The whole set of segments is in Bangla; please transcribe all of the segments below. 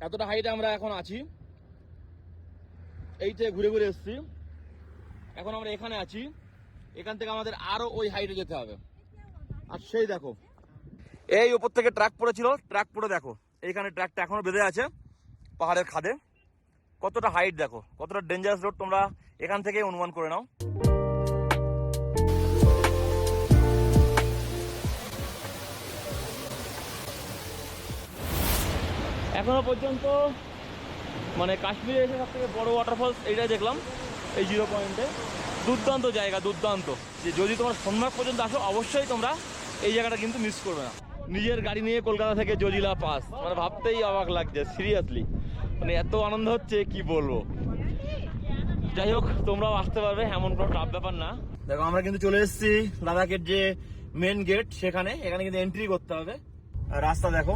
এতটা হাইটে আমরা এখন আছি। এইটা ঘুরে ঘুরে এসছি। এখন আমরা এখানে আছি। এখান থেকে আমাদের আরও ওই হাইটে যেতে হবে। আর সেই দেখো। এই উপর থেকে ট্র্যাক পড়েছিল। ট্র্যাক পড়ে দেখো। এইখানে ট্র্যাকটা এখনও বেঁধে আছে। পাহাড়ের খাদে। কতটা হাইট দেখো। কতটা ডেঞ্জারাস রোড তোমরা এখান থেকে অনুমান করে নাও। এখনও পর্যন্ত মানে কাশ্মীরে এসে সব থেকে বড় ওয়াটারফলস এইটাই দেখলাম, এই জিরো পয়েন্টে দুর্দান্ত জায়গা, দুর্দান্ত। যে যদি তোমরা সোনমার্গ পর্যন্ত আসো, অবশ্যই তোমরা এই জায়গাটা কিন্তু মিস করবে না। নিজের গাড়ি নিয়ে কলকাতা থেকে জজিলা পাস মানে ভাবতেই অবাক লাগছে সিরিয়াসলি মানে এত আনন্দ হচ্ছে, কি বলব? যাই হোক, তোমরাও আসতে পারবে, এমন কোনো টাফ ব্যাপার না। দেখো, আমরা কিন্তু চলে এসেছি লাদাখের যে মেন গেট সেখানে। এখানে কিন্তু এন্ট্রি করতে হবে। আর রাস্তা দেখো।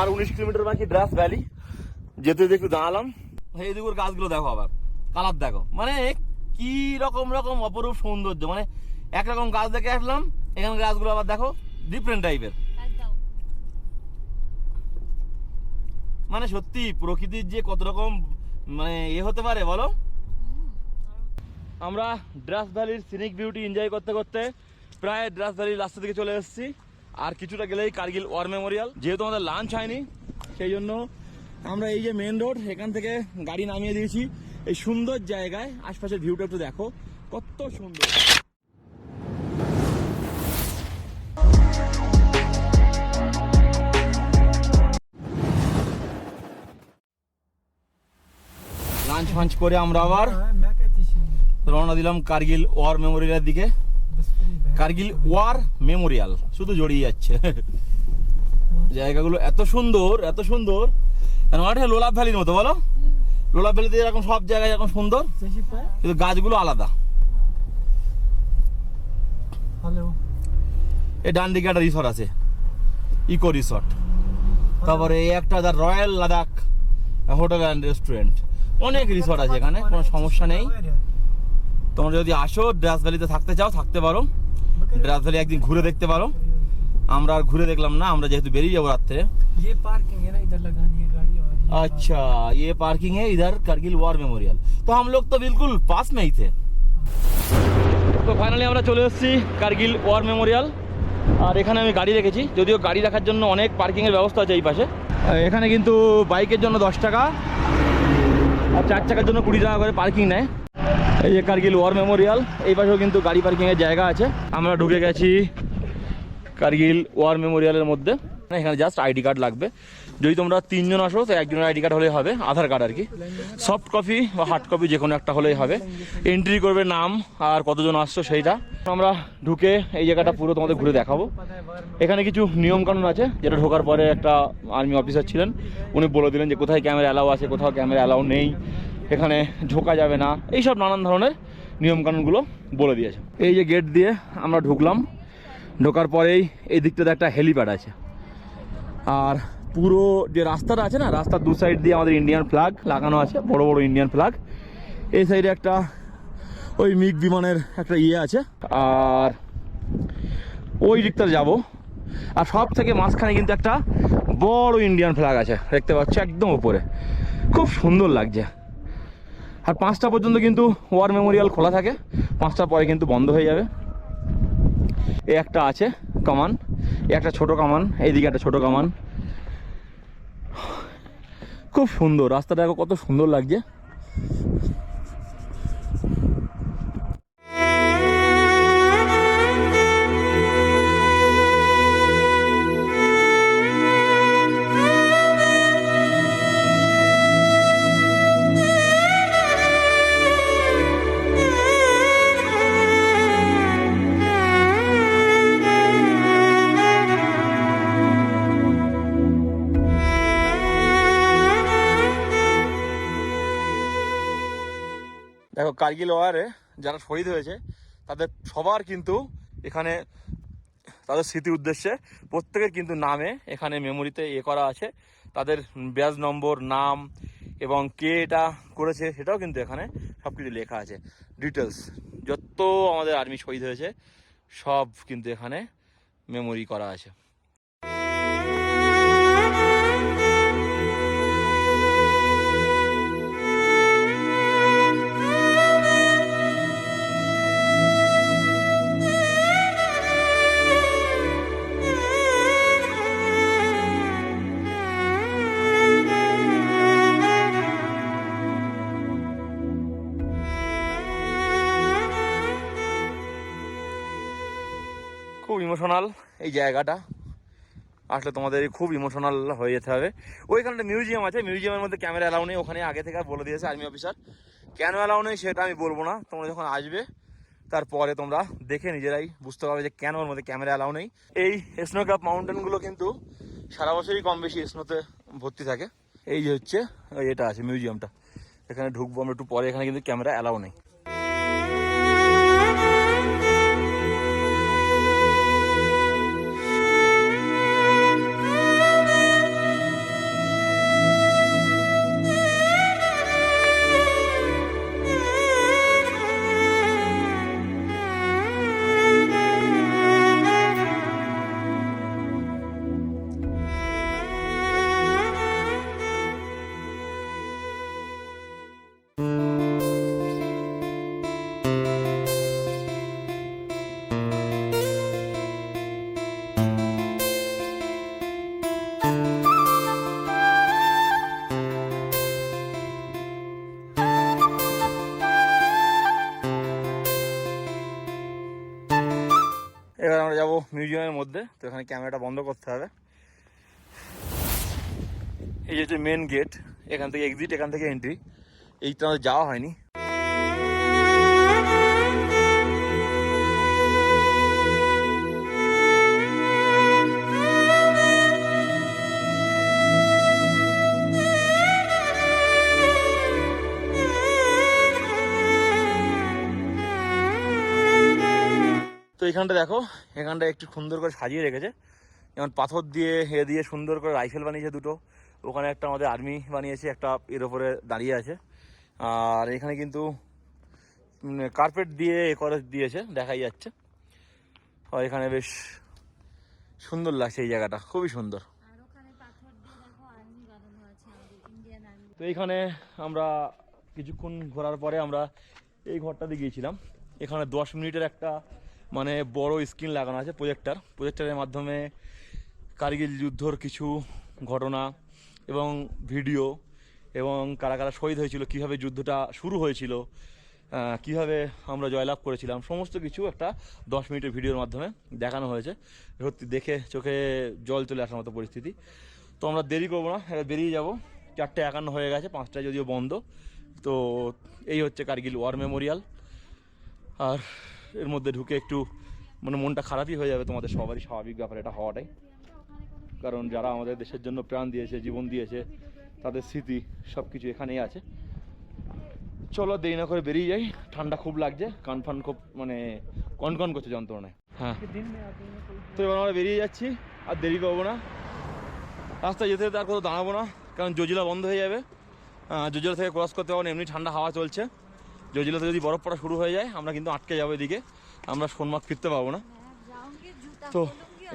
আর উনিশ কিলোমিটার বাকি ড্রাস ভ্যালি। যেতে যেতে একটু দাঁড়ালাম। এই দিকের গাছগুলো দেখো আবার। কালার দেখো। মানে কি রকম রকম অপরূপ সৌন্দর্য। মানে একরকম গাছ দেখে আসলাম, এখানে গাছগুলো আবার দেখো ডিফারেন্ট টাইপের মানে সত্যি প্রকৃতির যে কত রকম মানে এ হতে পারে, বলো? আমরা ড্রাস ভ্যালির সিনিক বিউটি এনজয় করতে করতে প্রায় ড্রাস ভ্যালির রাস্তা দিকে চলে এসেছি। আর কিছুটা গেলেই কার্গিল ওয়ার মেমোরিয়াল, যেহেতু আমাদের লাঞ্চ হয়নি, সেই জন্য আমরা এই যে মেন রোড এখান থেকে গাড়ি নামিয়ে দিয়েছি। এই সুন্দর জায়গায়, আশপাশের ভিউটা একটু দেখো, কত সুন্দর। লাঞ্চ ফাঞ্চ করে আমরা আবার রওনা দিলাম কার্গিল ওয়ার মেমোরিয়ালের দিকে। কার্গিল ওয়ার মেমোরিয়াল শুধু জড়িয়ে যাচ্ছে। জায়গাগুলো এত সুন্দর এত সুন্দর। অনেকটা মানে লোলাপ ভ্যালির মতো বলো? লোলাপ ভ্যালিতে এরকম সব জায়গায় এরকম সুন্দর কিন্তু গাছগুলো আলাদা। এই ডান দিকে একটা রিসর্ট আছে ইকো রিসর্ট তারপরে এই একটা the royal Ladakh hotel and restaurant অনেক রিসর্ট আছে এখানে কোনো সমস্যা নেই। তোমরা যদি আসো ড্রাস ভ্যালিতে থাকতে চাও থাকতে পারো ড্রাস ভ্যালি একদিন ঘুরে দেখতে পারো আমরা আর ঘুরে দেখলাম না আমরা যেহেতু বেরিয়ে যাবো রাত্রে ये पार्किंग है ना इधर लगानी है गाड़ी और ये अच्छा ये पार्किंग है इधर करगिल वॉर मेमोरियल तो हम लोग तो बिल्कुल पास में ही थे তো ফাইনালি আমরা চলে এসেছি কার্গিল ওয়ার মেমোরিয়াল আর এখানে আমি গাড়ি রেখেছি যদিও গাড়ি রাখার জন্য অনেক পার্কিংয়ের ব্যবস্থা আছে এই পাশে আহ, এখানে কিন্তু বাইকের জন্য দশ টাকা আর চার চাকার জন্য কুড়ি টাকা করে পার্কিং নেয় এই যে কার্গিল ওয়ার মেমোরিয়াল, এই পাশেও কিন্তু গাড়ি পার্কিংয়ের জায়গা আছে। আমরা ঢুকে গেছি কার্গিল ওয়ার মেমোরিয়ালের মধ্যে। এখানে জাস্ট আইডি কার্ড লাগবে। যদি তোমরা তিনজন আসো, তো একজনের আইডি কার্ড হলে হবে, আধার কার্ড আর কি। সফট কপি বা হার্ড কপি যে কোনো একটা হলেই হবে। এন্ট্রি করবে নাম আর কতজন আসছো সেইটা। আমরা ঢুকে এই জায়গাটা পুরো তোমাদের ঘুরে দেখাবো। এখানে কিছু নিয়মকানুন আছে, যেটা ঢোকার পরে একটা আর্মি অফিসার ছিলেন। উনি বলে দিলেন যে কোথায় ক্যামেরা অ্যালাউ আছে, কোথাও ক্যামেরা অ্যালাউ নেই। এখানে ঝোকা যাবে না। এইসব নানান ধরনের নিয়মকানুনগুলো বলে দিয়েছে। এই যে গেট দিয়ে আমরা ঢুকলাম, ঢোকার পরেই এই দিকটাতে একটা হেলিপ্যাড আছে। আর পুরো যে রাস্তাটা আছে না, রাস্তার দু সাইড দিয়ে আমাদের ইন্ডিয়ান ফ্ল্যাগ লাগানো আছে, বড় বড় ইন্ডিয়ান ফ্ল্যাগ এই সাইডে একটা ওই মিগ বিমানের একটা ইয়ে আছে। আর ওই দিকটা যাব। আর সব থেকে মাঝখানে কিন্তু একটা বড় ইন্ডিয়ান ফ্ল্যাগ আছে, দেখতে পাচ্ছ, একদম উপরে। খুব সুন্দর লাগছে। আর পাঁচটা পর্যন্ত কিন্তু ওয়ার মেমোরিয়াল খোলা থাকে। পাঁচটা পরে কিন্তু বন্ধ হয়ে যাবে। এ একটা আছে কামান একটা ছোট কামান, এইদিকে একটা ছোট কামান। খুব সুন্দর, রাস্তাটা কত সুন্দর লাগছে। কার্গিল ওয়ারে যারা শহীদ হয়েছে, তাদের সবার কিন্তু এখানে তাদের স্মৃতি উদ্দেশ্যে প্রত্যেকের কিন্তু নামে এখানে মেমোরিতে এ করা আছে। তাদের ব্যাজ নম্বর, নাম এবং কে এটা করেছে সেটাও কিন্তু এখানে সব কিছু লেখা আছে। ডিটেলস যত আমাদের আর্মি শহীদ হয়েছে, সব কিন্তু এখানে মেমোরি করা আছে। খুব ইমোশনাল এই জায়গাটা। আসলে তোমাদের খুব ইমোশনাল হয়ে যেতে হবে। ওইখানে একটা মিউজিয়াম আছে মিউজিয়ামের মধ্যে ক্যামেরা অ্যালাউ নেই, ওখানে আগে থেকে বলে দিয়েছে আর্মি অফিসার কেন অ্যালাউ নেই সেটা আমি বলব না, তোমরা যখন আসবে, তারপরে তোমরা দেখে নিজেরাই বুঝতে পারবে যে কেন ওর মধ্যে ক্যামেরা অ্যালাউ নেই। এই স্নো ক্যাপ মাউন্টেনগুলো কিন্তু সারা বছরই কম বেশি স্নোতে ভর্তি থাকে। এই যে হচ্ছে এটা আছে মিউজিয়ামটা এখানে ঢুকবো আমরা একটু পরে, এখানে কিন্তু ক্যামেরা অ্যালাউ নেই। যাব মিউজিয়ামের মধ্যে, তো এখানে ক্যামেরাটা বন্ধ করতে হবে। এই যে হচ্ছে মেন গেট এখান থেকে এক্সিট এখান থেকে এন্ট্রি এইটা আমাদের যাওয়া হয়নি। তো এখানটা দেখো এখানটা একটু সুন্দর করে সাজিয়ে রেখেছে। যেমন পাথর দিয়ে হে দিয়ে সুন্দর করে রাইফেল বানিয়েছে দুটো। ওখানে একটা আমাদের আর্মি বানিয়েছে একটা এর ওপরে দাঁড়িয়ে আছে। আর এখানে কিন্তু কার্পেট দিয়ে এ করে দিয়েছে দেখাই যাচ্ছে। আর এখানে বেশ সুন্দর লাগছে এই জায়গাটা খুবই সুন্দর। তো এইখানে আমরা কিছুক্ষণ ঘোরার পরে আমরা এই ঘরটাতে গিয়েছিলাম। এখানে দশ মিনিটের একটা মানে বড় স্ক্রিন লাগানো আছে প্রজেক্টার। প্রজেক্টারের মাধ্যমে কার্গিল যুদ্ধর কিছু ঘটনা এবং ভিডিও এবং কারা কারা শহীদ হয়েছিল, কীভাবে যুদ্ধটা শুরু হয়েছিল কীভাবে আমরা জয়লাভ করেছিলাম, সমস্ত কিছু একটা দশ মিনিটের ভিডিওর মাধ্যমে দেখানো হয়েছে। সত্যি দেখে চোখে জল চলে আসার মতো পরিস্থিতি। তো আমরা দেরি করব না, এবার বেরিয়ে যাব। চারটে একান্ন হয়ে গেছে, পাঁচটায় যদিও বন্ধ। তো এই হচ্ছে কার্গিল ওয়ার মেমোরিয়াল। আর এর মধ্যে ঢুকে একটু মানে মনটা খারাপই হয়ে যাবে তোমাদের সবারই স্বাভাবিক ব্যাপার এটা হওয়াটাই। কারণ যারা আমাদের দেশের জন্য প্রাণ দিয়েছে, জীবন দিয়েছে, তাদের স্মৃতি সব কিছু এখানেই আছে। চলো দেরি না করে বেরিয়ে যাই, ঠান্ডা খুব লাগছে, কান ফান খুব মানে কনকন করছে যন্ত্রণায়। হ্যাঁ। তো এবার আমরা বেরিয়ে যাচ্ছি, আর দেরি করব না। রাস্তায় যেতে যেতে আর কোথাও দাঁড়াবো না, কারণ জজিলা বন্ধ হয়ে যাবে। জজিলা থেকে ক্রস করতে পারব না, এমনি ঠান্ডা হাওয়া চলছে। জজিলাতে যদি বরফ পড়া শুরু হয়ে যায়, আমরা কিন্তু আটকে যাব এদিকে। আমরা সোনমার্গ ফিরতে পারব না। তো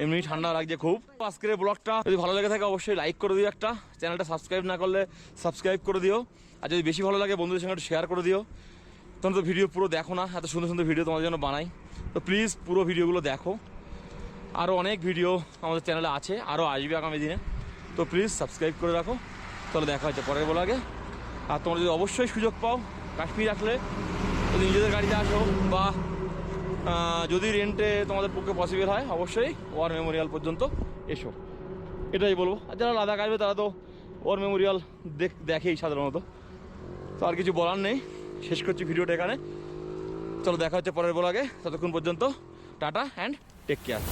এমনি ঠান্ডা লাগছে খুব। আজকের ব্লগটা যদি ভালো লাগে থাকে অবশ্যই লাইক করে দিও একটা। চ্যানেলটা সাবস্ক্রাইব না করলে সাবস্ক্রাইব করে দিও। আর যদি বেশি ভালো লাগে, বন্ধুদের সঙ্গে শেয়ার করে দিও। তোমরা তো ভিডিও পুরো দেখো না, এত সুন্দর সুন্দর ভিডিও তোমাদের জন্য বানাই। তো প্লিজ পুরো ভিডিওগুলো দেখো। আরও অনেক ভিডিও আমাদের চ্যানেলে আছে আরও আসবে আগামী দিনে। তো প্লিজ সাবস্ক্রাইব করে রাখো। তাহলে দেখা হচ্ছে পরের বলাগে আর তোমরা যদি অবশ্যই সুযোগ পাও কাশ্মীর আসলে, যদি নিজেদের গাড়িতে আসো বা যদি রেন্টে তোমাদের পক্ষে পসিবল হয়, অবশ্যই ওয়ার মেমোরিয়াল পর্যন্ত এসো। এটাই বলব। আর যারা লাদাখ আসবে, তারা তো ওয়ার মেমোরিয়াল দেখ, দেখেই সাধারণত। তো আর কিছু বলার নেই। শেষ করছি ভিডিওটা এখানে। চলো দেখা হচ্ছে পরের বলাগে ততক্ষণ পর্যন্ত টাটা অ্যান্ড টেক কেয়ার